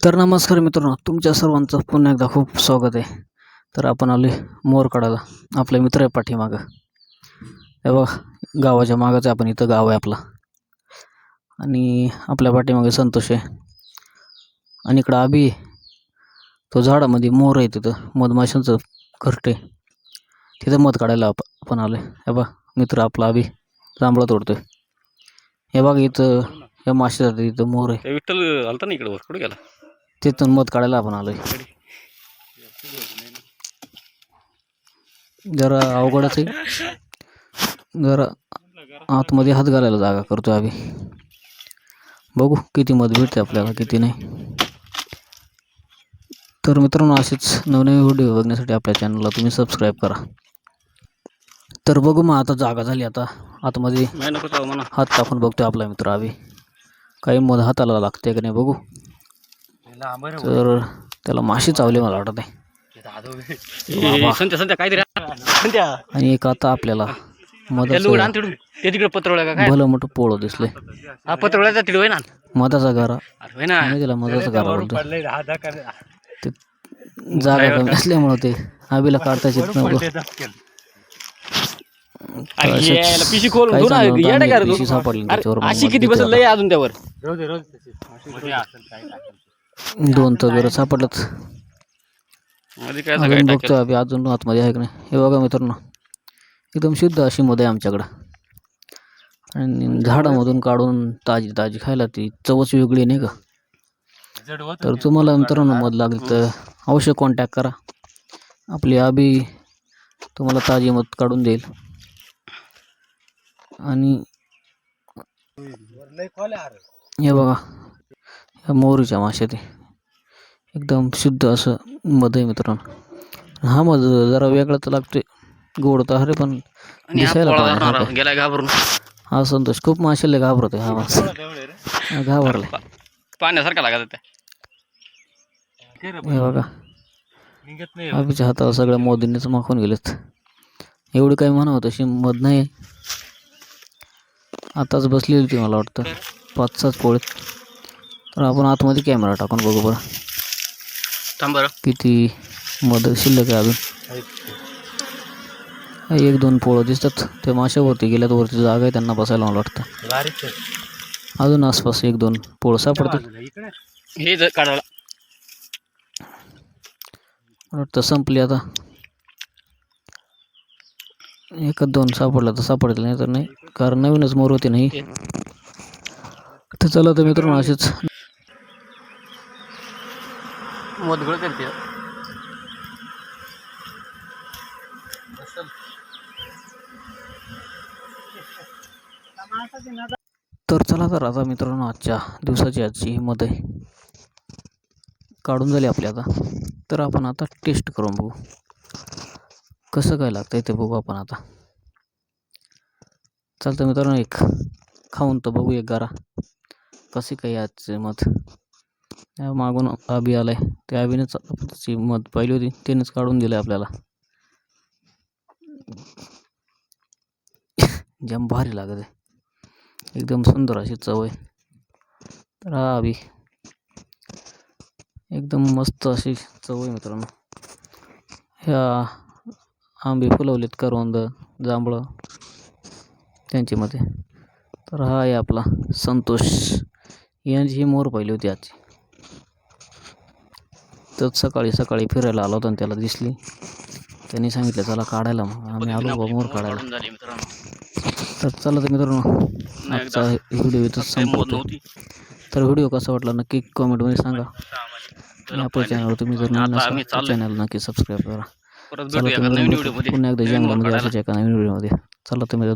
तर नमस्कार मित्रांनो तुमच्या सर्वांचं पुन्हा एकदा खूप स्वागत आहे. तर आपण आले मोर काढायला आपले मित्र आहे पाठीमागं. हे बघ गावाच्या मागंच आहे आपण इथं गाव आहे आपला. आणि आपल्या पाठीमागे संतोष आहे. आणि इकडं आबी आहे. तो झाडामध्ये मोर आहे तिथं मधमाशांचं घरटे तिथं मध काढायला आप आपण आलो हे बघ मित्र आपला आबी जांभळं तोडतोय. हे बघ इथं या मासे जाते इथं मोर आहे. विठ्ठल आलता ना इकडे वर कुठे गेला? तिथून मध काढायला आपण आलोय. जरा अवघडच आहे जरा आतमध्ये हात घालायला जागा करतोय आम्ही. बघू किती मध भेटते आपल्याला किती नाही. तर मित्रांनो असेच नवनवीन व्हिडिओ बघण्यासाठी आपल्या चॅनलला तुम्ही सबस्क्राईब करा. तर बघू मग आता जागा झाली आता. आतमध्ये हात टाकून बघतोय आपला मित्र आम्ही. काही मध हाताला लागते का नाही बघू. तर त्याला माशी चावले मला वाटत. आहे ए, संध्या संध्या काय संध्या. आणि एक आता आपल्याला ते तिकडे पत्रवळ्या का काय? भलं मोठं पोळं दिसले हा पत्रवळ्याचा तिकडे होय ना. मधाचा गारा. अरे होय ना. आणि त्याला मधाचा गारा बोलतो ते जागा कमी असल्यामुळं ते आबीला काढताच येत नव्हतं. अरे असेच यायला पिशी खोल काही होतो ना चांगलं नव्हतं येडा आणि का रे पिशी तू? सापडली अजून त्यावर. दोन तर गरज सापडलं मध्ये काय असं काय अजून टाकेल बघतो आम्ही अजून आतमध्ये आहे की नाही? हे बघा मित्रांनो एकदम शुद्ध अशी मध आहे आमच्याकडं. आणि झाडामधून काढून ताजी ताजी खायला ती चवच वेगळी नाही का? तर तुम्हाला मित्रांनो मध लागली तर अवश्य कॉन्टॅक्ट करा. आपली आबी तुम्हाला ताजी मध काढून देईल. आणि हे बघा ह्या मोरीच्या माश्या ते. एकदम शुद्ध असं मध आहे मित्रांनो. हा मध जरा वेगळा तर लागतोय. गोड तर अरे पण हा दिसायला पाहिजे गेला घाबरून. हा संतोष खूप माशाला घाबरतोय हा माणूस. हा, घाबरलाय. पा- पाण्यासारखा लागत हे बघा. आबीच्या हाताला सगळ्या मोदींनीच माखून गेलेत. एवढी काही म्हणावं तशी मध नाही. आताच बसलेली होती मला वाटतं. पाच सात पोळीत तर आपण आतमध्ये कॅमेरा टाकून बघू बरं. थांब बरं. किती मध शिल्लक आहे अजून. एक दोन पोळं दिसतात. ते माशावरती गेल्यात वरती जागा आहे त्यांना बसायला मला वाटतं. अजून आसपास एक दोन पोळं सापडतील हे काढायला. वाटतं संपली आता. एकच दोन सापडला तर सापडतील नाही तर नाही. कारण नवीनच मोर होती नाही तर चला तर मित्रांनो असेच मध करते तर चला तर आता मित्रांनो आजच्या दिवसाची आजची हिंमत आहे काढून झाली आपल्या आता. तर आपण आता टेस्ट करून बघू. कसं काय लागतंय ते बघू आपण आता. चालतं मित्रांनो एक खाऊन तर बघू एक गारा. कसे काही आजचे मत मागून आबी आलाय. त्या आबीनेच जी मत पाहिली होती त्यानेच काढून दिलं आपल्याला. जम भारी लागत आहे. एकदम सुंदर अशी चव आहे. तर हा आबी एकदम मस्त अशी चव आहे मित्रांनो. ह्या आंबे फुलवलेत करवंद जांभळं त्यांच्यामध्ये तर हा आहे आपला संतोष. यांची ही मोर पाहिली होती आजची. तर सकाळी सकाळी फिरायला आला होता आणि त्याला दिसली. त्यांनी सांगितलं चला काढायला मग. आम्ही आलो बा मोर काढायला. तर चला तर मित्रांनो आजचा व्हिडिओ इथं संपवतो. तर व्हिडिओ कसा वाटला नक्की कमेंटमध्ये सांगा. आणि आपल्या चॅनलवर तुम्ही जर नवीन चॅनल नक्की सबस्क्राईब करा. चला पुन्हा एकदा जंगलामध्ये. अशाच एका नवीन व्हिडिओमध्ये. चला तुम्ही